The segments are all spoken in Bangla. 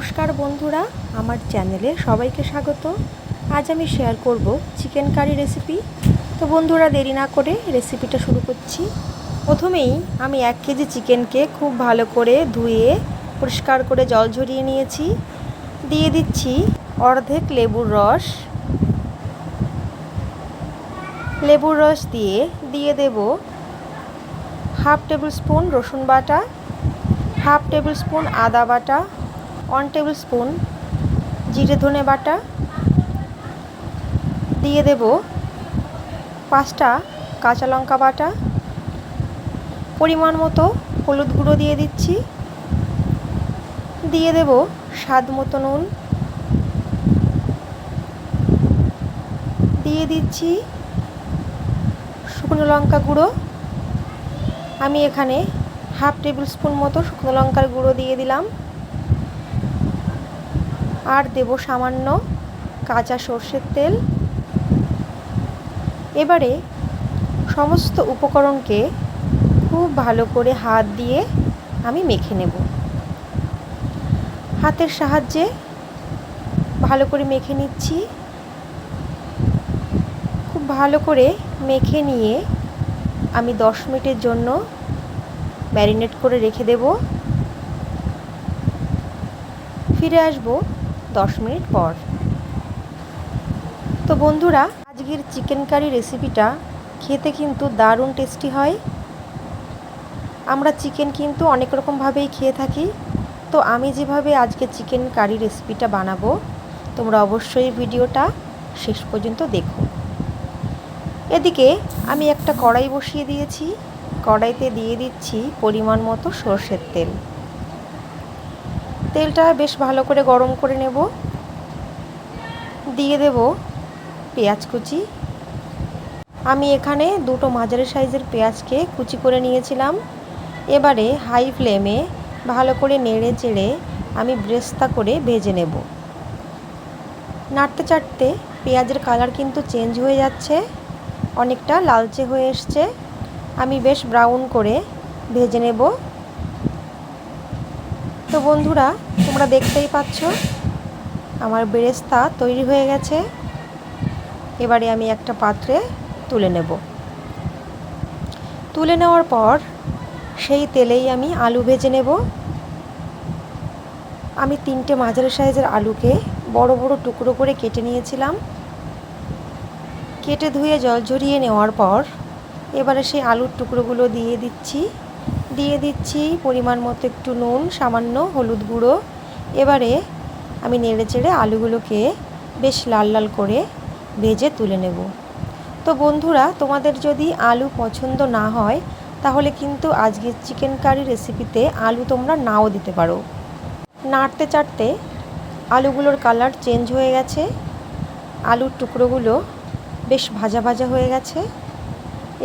নমস্কার বন্ধুরা, আমার চ্যানেলে সবাইকে স্বাগত। আজ আমি শেয়ার করব চিকেন কারি রেসিপি তো বন্ধুরা, দেরি না করে রেসিপিটা শুরু করছি। প্রথমেই আমি এক কেজি চিকেনকে খুব ভালো করে ধুয়ে, পরিষ্কার করে জল ঝরিয়ে নিয়েছি। দিয়ে দিচ্ছি অর্ধেক লেবুর রস। লেবুর রস দিয়ে দিয়ে দেব হাফ টেবিল স্পুন রসুন বাটা, হাফ টেবিল স্পুন আদা বাটা ওয়ান টেবিল স্পুন জিরে ধনে বাটা দিয়ে দেব পাঁচটা কাঁচা লঙ্কা বাটা। পরিমাণ মতো হলুদ গুঁড়ো দিয়ে দিচ্ছি। দিয়ে দেব স্বাদ মতো নুন। দিয়ে দিচ্ছি শুকনো লঙ্কা গুঁড়ো। আমি এখানে হাফ টেবিল স্পুন মতো শুকনো লঙ্কার গুঁড়ো দিয়ে দিলাম। আর দেব সামান্য কাঁচা সর্ষের তেল। এবারে সমস্ত উপকরণকে খুব ভালো করে হাত দিয়ে আমি মেখে নেব। হাতের সাহায্যে ভালো করে মেখে নিচ্ছি। খুব ভালো করে মেখে নিয়ে আমি দশ মিনিটের জন্য ম্যারিনেট করে রেখে দেব। ফিরে আসব দশ মিনিট পর। তো বন্ধুরা, আজকের চিকেন কারি রেসিপিটা খেতে কিন্তু দারুণ টেস্টি হয়। আমরা চিকেন কিন্তু অনেক রকমভাবেই খেয়ে থাকি। তো আমি যেভাবে আজকে চিকেন কারি রেসিপিটা বানাবো, তোমরা অবশ্যই ভিডিওটা শেষ পর্যন্ত দেখো। এদিকে আমি একটা কড়াই বসিয়ে দিয়েছি। কড়াইতে দিয়ে দিচ্ছি পরিমাণ মতো সর্ষের তেল। তেলটা বেশ ভালো করে গরম করে নেব। দিয়ে দেব পেঁয়াজ কুচি। আমি এখানে দুটো মাঝারি সাইজের পেঁয়াজকে কুচি করে নিয়েছিলাম। এবারে হাই ফ্লেমে ভালো করে নেড়ে চেড়ে আমি ব্রেস্তা করে ভেজে নেব। নাড়তে চাড়তে পেঁয়াজের কালার কিন্তু চেঞ্জ হয়ে যাচ্ছে, অনেকটা লালচে হয়ে এসছে। আমি বেশ ব্রাউন করে ভেজে নেব। তো বন্ধুরা, তোমরা দেখতেই পাচ্ছ, আমার বেরেস্তা তৈরি হয়ে গেছে। এবারে আমি একটা পাত্রে তুলে নেব। তুলে নেওয়ার পর সেই তেলেই আমি আলু ভেজে নেব। আমি তিনটে মাঝারি সাইজের আলুকে বড় বড় টুকরো করে কেটে নিয়েছিলাম। কেটে ধুয়ে জল ঝরিয়ে নেওয়ার পর এবারে সেই আলুর টুকরোগুলো দিয়ে দিচ্ছি। দিয়ে দিচ্ছি পরিমাণ মতো একটু নুন, সামান্য হলুদ গুঁড়ো। এবারে আমি নেড়ে চেড়ে আলুগুলোকে বেশ লাল লাল করে ভেজে তুলে নেব। তো বন্ধুরা, তোমাদের যদি আলু পছন্দ না হয়, তাহলে কিন্তু আজকের চিকেন কারি রেসিপিতে আলু তোমরা নাও দিতে পারো। নাড়তে চাড়তে আলুগুলোর কালার চেঞ্জ হয়ে গেছে। আলুর টুকরোগুলো বেশ ভাজা ভাজা হয়ে গেছে।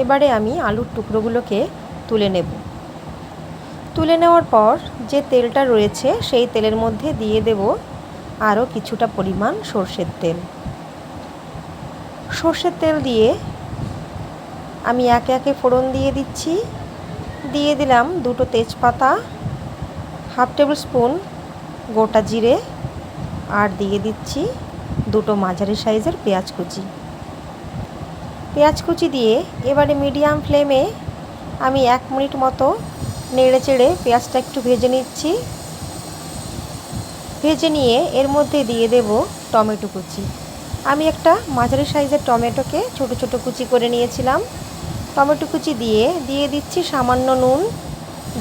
এবারে আমি আলুর টুকরোগুলোকে তুলে নেব। তুলে নেওয়ার পর যে তেলটা রয়েছে সেই তেলের মধ্যে দিয়ে দেব আরও কিছুটা পরিমাণ সর্ষের তেল। সর্ষের তেল দিয়ে আমি একে একে ফোড়ন দিয়ে দিচ্ছি। দিয়ে দিলাম দুটো তেজপাতা, হাফ টেবিল স্পুন গোটা জিরে আর দিয়ে দিচ্ছি দুটো মাঝারি সাইজের পেঁয়াজ কুচি। পেঁয়াজ কুচি দিয়ে এবারে মিডিয়াম ফ্লেমে আমি এক মিনিট মতো নেড়ে চেড়ে পেঁয়াজটা একটু ভেজে নিচ্ছি। ভেজে নিয়ে এর মধ্যে দিয়ে দেব টমেটো কুচি। আমি একটা মাঝারি সাইজের টমেটোকে ছোট ছোট কুচি করে নিয়েছিলাম। টমেটো কুচি দিয়ে দিয়ে দিচ্ছি সামান্য নুন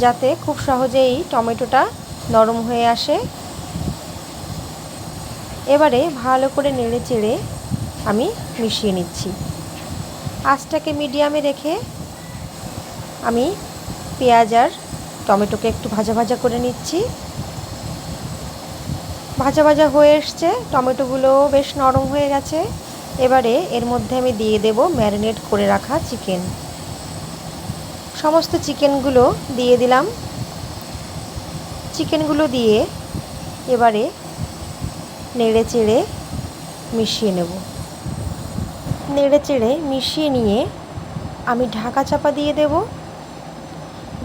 যাতে খুব সহজেই টমেটোটা নরম হয়ে আসে। এবারে ভালো করে নেড়ে চেড়ে আমি মিশিয়ে নিচ্ছি। আঁচটাকে মিডিয়ামে রেখে আমি পেঁয়াজ আর টমেটোকে একটু ভাজা ভাজা করে নিচ্ছি। ভাজা ভাজা হয়ে এসছে, টমেটোগুলো বেশ নরম হয়ে গেছে। এবারে এর মধ্যে আমি দিয়ে দেব ম্যারিনেট করে রাখা চিকেন। সমস্ত চিকেনগুলো দিয়ে দিলাম। চিকেনগুলো দিয়ে এবারে নেড়ে চেড়ে মিশিয়ে নেব। নেড়ে চেড়ে মিশিয়ে নিয়ে আমি ঢাকা চাপা দিয়ে দেব।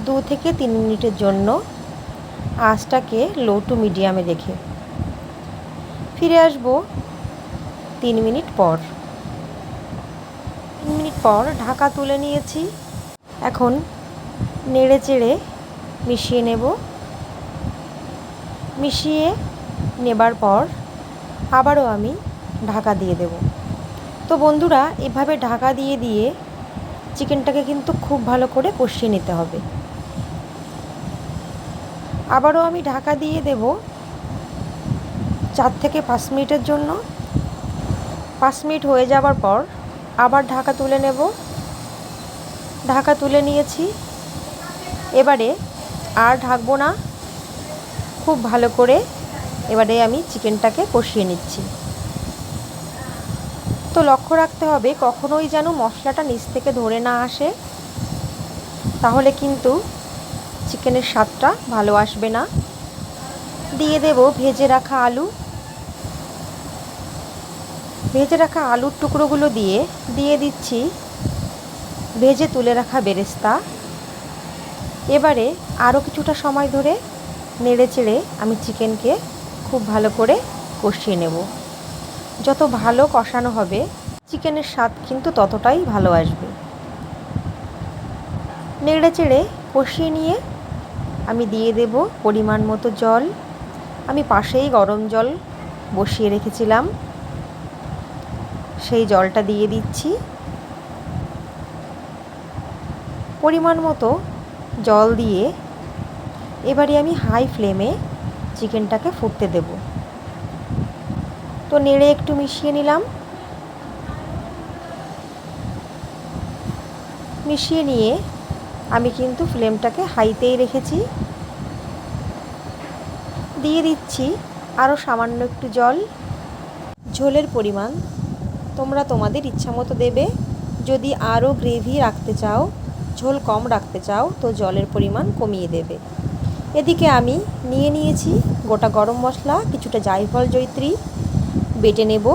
দু থেকে তিন মিনিটের জন্য আঁচটাকে লো টু মিডিয়ামে রেখে ফিরে আসব তিন মিনিট পর। তিন মিনিট পর ঢাকা তুলে নিয়েছি। এখন নেড়ে চেড়ে মিশিয়ে নেব। মিশিয়ে নেবার পর আবারও আমি ঢাকা দিয়ে দেব। তো বন্ধুরা, এভাবে ঢাকা দিয়ে দিয়ে চিকেনটাকে কিন্তু খুব ভালো করে কষিয়ে নিতে হবে। আবারও আমি ঢাকা দিয়ে দেব চার থেকে পাঁচ মিনিটের জন্য। পাঁচ মিনিট হয়ে যাবার পর আবার ঢাকা তুলে নেব। ঢাকা তুলে নিয়েছি। এবারে আর ঢাকবো না। খুব ভালো করে এবারে আমি চিকেনটাকে কষিয়ে নিচ্ছি। তো লক্ষ্য রাখতে হবে কখনোই যেন মশলাটা নিচ থেকে ধরে না আসে। তাহলে কিন্তু চিকেনের স্বাদটা ভালো আসবে না। দিয়ে দেব ভেজে রাখা আলু। ভেজে রাখা আলুর টুকরোগুলো দিয়ে দিয়ে দিচ্ছি ভেজে তুলে রাখা বেরেস্তা। এবারে আরও কিছুটা সময় ধরে নেড়ে চেড়ে আমি চিকেনকে খুব ভালো করে কষিয়ে নেব। যত ভালো কষানো হবে, চিকেনের স্বাদ কিন্তু ততটাই ভালো আসবে। নেড়ে চেড়ে কষিয়ে নিয়ে আমি দিয়ে দেব পরিমাণ মতো জল। আমি পাশেই গরম জল বসিয়ে রেখেছিলাম। সেই জলটা দিয়ে দিচ্ছি। পরিমাণ মতো জল দিয়ে এবারে আমি হাই ফ্লেমে চিকেনটাকে ফুটতে দেব। তো নেড়ে একটু মিশিয়ে নিলাম। মিশিয়ে নিয়ে আমি কিন্তু ফ্লেমটাকে হাইতেই রেখেছি। দিয়ে দিচ্ছি আরও সামান্য একটু জল। ঝোলের পরিমাণ তোমরা তোমাদের ইচ্ছা মতো দেবে। যদি আরও গ্রেভি রাখতে চাও, ঝোল কম রাখতে চাও, তো জলের পরিমাণ কমিয়ে দেবে। এদিকে আমি নিয়ে নিয়েছি গোটা গরম মশলা, কিছুটা জায়ফল জৈত্রী বেটে নেব।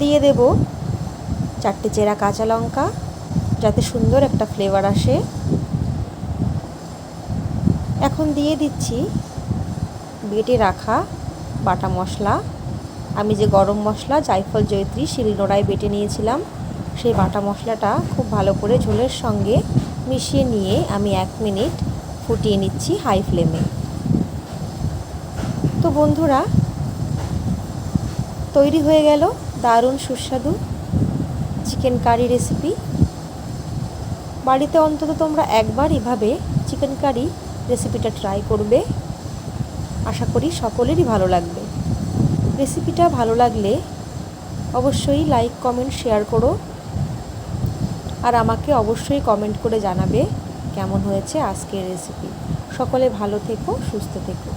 দিয়ে দেব চারটে চেরা কাঁচা লঙ্কা। যাতে সুন্দর একটা ফ্লেভার আসে। এখন দিয়ে দিচ্ছি বেটে রাখা বাটা মশলা। আমি যে গরম মশলা জায়ফল জয়ত্রী শিলনোড়ায় বেটে নিয়েছিলাম, সেই বাটা মশলাটা খুব ভালো করে ঝোলের সঙ্গে মিশিয়ে নিয়ে আমি এক মিনিট ফুটিয়ে নিচ্ছি হাই ফ্লেমে। তো বন্ধুরা, তৈরি হয়ে গেল দারুণ সুস্বাদু চিকেন কারি রেসিপি। বাড়িতে অন্তত তোমরা একবার এভাবে চিকেন কারি রেসিপিটা ট্রাই করবে। আশা করি সকলেরই ভালো লাগবে। রেসিপিটা ভালো লাগলে অবশ্যই লাইক কমেন্ট শেয়ার করো। আর আমাকে অবশ্যই কমেন্ট করে জানাবে কেমন হয়েছে আজকের রেসিপি সকলে ভালো থেকো, সুস্থ থেকো।